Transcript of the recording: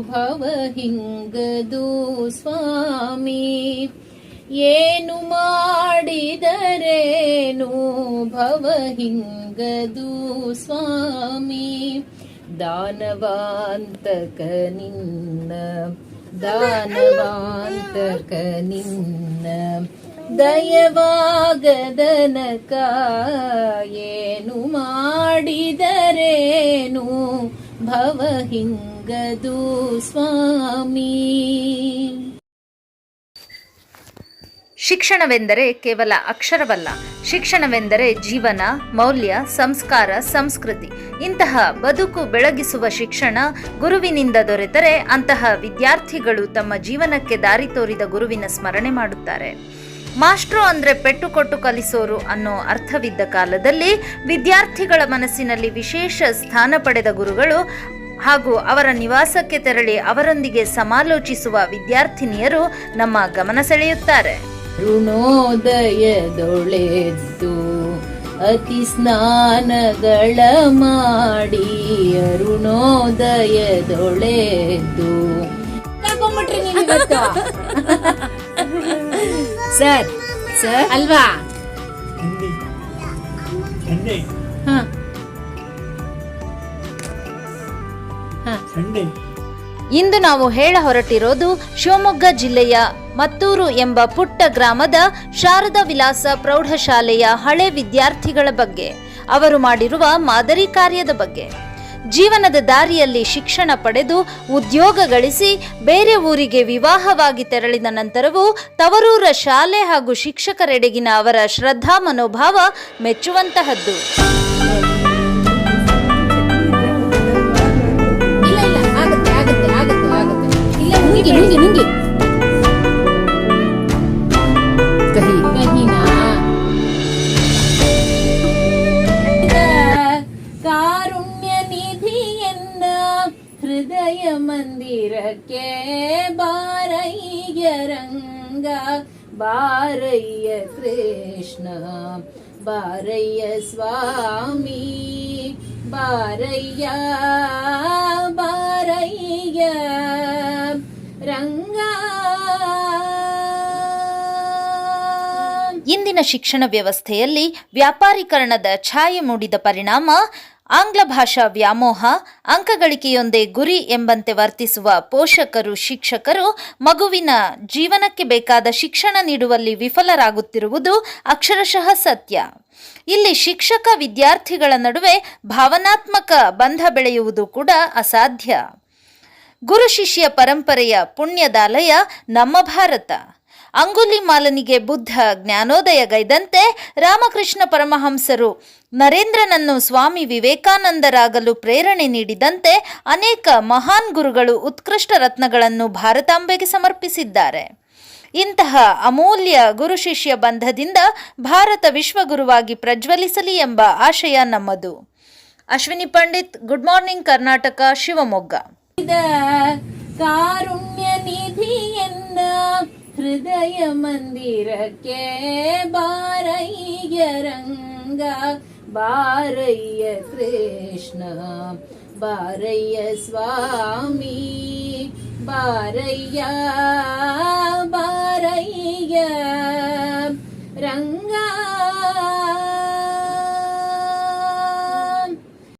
ಭವ ಹಿಂಗದು ಸ್ವಾಮಿ, ಏನು ಮಾಡಿದರೇನು ಭವ ಹಿಂಗದು ಸ್ವಾಮಿ, ದಾನವಾಂತಕ ನಿನ್ನ ದಾನವಾಂತಕ ನಿನ್ನ ದಯವಾಗದನಕ ಏನು ಮಾಡಿದರೇನು ಭವ ಹಿಂಗದು ಸ್ವಾಮಿ. ಶಿಕ್ಷಣವೆಂದರೆ ಕೇವಲ ಅಕ್ಷರವಲ್ಲ, ಶಿಕ್ಷಣವೆಂದರೆ ಜೀವನ, ಮೌಲ್ಯ, ಸಂಸ್ಕಾರ, ಸಂಸ್ಕೃತಿ. ಇಂತಹ ಬದುಕು ಬೆಳಗಿಸುವ ಶಿಕ್ಷಣ ಗುರುವಿನಿಂದ ದೊರೆತರೆ ಅಂತಹ ವಿದ್ಯಾರ್ಥಿಗಳು ತಮ್ಮ ಜೀವನಕ್ಕೆ ದಾರಿ ತೋರಿದ ಗುರುವಿನ ಸ್ಮರಣೆ ಮಾಡುತ್ತಾರೆ. ಮಾಸ್ಟ್ರು ಅಂದ್ರೆ ಪೆಟ್ಟು ಕೊಟ್ಟು ಕಲಿಸೋರು ಅನ್ನೋ ಅರ್ಥವಿದ್ದ ಕಾಲದಲ್ಲಿ ವಿದ್ಯಾರ್ಥಿಗಳ ಮನಸ್ಸಿನಲ್ಲಿ ವಿಶೇಷ ಸ್ಥಾನ ಪಡೆದ ಗುರುಗಳು ಹಾಗೂ ಅವರ ನಿವಾಸಕ್ಕೆ ತೆರಳಿ ಅವರೊಂದಿಗೆ ಸಮಾಲೋಚಿಸುವ ವಿದ್ಯಾರ್ಥಿನಿಯರು ನಮ್ಮ ಗಮನ ಸೆಳೆಯುತ್ತಾರೆ. ಋಣೋದಯದೊಳೆದ್ದು ಅತಿ ಸ್ನಾನಗಳ ಮಾಡಿ ಅರುಣೋದಯದೊಳೆದ್ದು ಸರ್ ಸರ್. ಅಲ್ವಾ? ಇಂದು ನಾವು ಹೇಳ ಹೊರಟಿರೋದು ಶಿವಮೊಗ್ಗ ಜಿಲ್ಲೆಯ ಮತ್ತೂರು ಎಂಬ ಪುಟ್ಟ ಗ್ರಾಮದ ಶಾರದಾ ವಿಲಾಸ ಪ್ರೌಢಶಾಲೆಯ ಹಳೆ ವಿದ್ಯಾರ್ಥಿಗಳ ಬಗ್ಗೆ, ಅವರು ಮಾಡಿರುವ ಮಾದರಿ ಕಾರ್ಯದ ಬಗ್ಗೆ. ಜೀವನದ ದಾರಿಯಲ್ಲಿ ಶಿಕ್ಷಣ ಪಡೆದು ಉದ್ಯೋಗ ಗಳಿಸಿ ಬೇರೆ ಊರಿಗೆ ವಿವಾಹವಾಗಿ ತೆರಳಿದ ನಂತರವೂ ತವರೂರ ಶಾಲೆ ಹಾಗೂ ಶಿಕ್ಷಕರೆಡೆಗಿನ ಅವರ ಶ್ರದ್ಧಾ ಮನೋಭಾವ ಮೆಚ್ಚುವಂತಹದ್ದು. ಹೃದಯ ಮಂದಿರಕ್ಕೆ ಬಾರಯ್ಯ ರಂಗ ಬಾರಯ್ಯ ಕೃಷ್ಣ ಬಾರಯ್ಯ ಸ್ವಾಮಿ ಬಾರಯ್ಯ ಬಾರಯ್ಯ ರಂಗ ಇಂದಿನ ಶಿಕ್ಷಣ ವ್ಯವಸ್ಥೆಯಲ್ಲಿ ವ್ಯಾಪಾರೀಕರಣದ ಛಾಯೆ ಮೂಡಿದ ಪರಿಣಾಮ ಆಂಗ್ಲ ಭಾಷಾ ವ್ಯಾಮೋಹ, ಅಂಕಗಳಿಕೆಯೊಂದೇ ಗುರಿ ಎಂಬಂತೆ ವರ್ತಿಸುವ ಪೋಷಕರು, ಶಿಕ್ಷಕರು ಮಗುವಿನ ಜೀವನಕ್ಕೆ ಬೇಕಾದ ಶಿಕ್ಷಣ ನೀಡುವಲ್ಲಿ ವಿಫಲರಾಗುತ್ತಿರುವುದು ಅಕ್ಷರಶಃ ಸತ್ಯ. ಇಲ್ಲಿ ಶಿಕ್ಷಕ ವಿದ್ಯಾರ್ಥಿಗಳ ನಡುವೆ ಭಾವನಾತ್ಮಕ ಬಂಧ ಬೆಳೆಯುವುದು ಕೂಡ ಅಸಾಧ್ಯ. ಗುರು ಶಿಷ್ಯ ಪರಂಪರೆಯ ಪುಣ್ಯದಾಲಯ ನಮ್ಮ ಭಾರತ. ಅಂಗುಲಿಮಾಲನಿಗೆ ಬುದ್ಧ ಜ್ಞಾನೋದಯಗೈದಂತೆ ರಾಮಕೃಷ್ಣ ಪರಮಹಂಸರು. ನರೇಂದ್ರನನ್ನು ಸ್ವಾಮಿ ವಿವೇಕಾನಂದರಾಗಲು ಪ್ರೇರಣೆ ನೀಡಿದಂತೆ ಅನೇಕ ಮಹಾನ್ ಗುರುಗಳು ಉತ್ಕೃಷ್ಟ ರತ್ನಗಳನ್ನು ಭಾರತಾಂಬೆಗೆ ಸಮರ್ಪಿಸಿದ್ದಾರೆ. ಇಂತಹ ಅಮೂಲ್ಯ ಗುರು ಶಿಷ್ಯ ಬಂಧದಿಂದ ಭಾರತ ವಿಶ್ವಗುರುವಾಗಿ ಪ್ರಜ್ವಲಿಸಲಿ ಎಂಬ ಆಶಯ ನಮ್ಮದು. Ashwini Pandit, good morning Karnataka, Shivamogga. ನಿಧಿ ನಿಧಿಯನ್ನ ಹೃದಯ ಮಂದಿರಕ್ಕೆ ಬಾರಯ್ಯ ರಂಗ ಬಾರಯ್ಯ ಕೃಷ್ಣ ಬಾರಯ್ಯ ಸ್ವಾಮಿ ಬಾರಯ್ಯ ಬಾರಯ್ಯ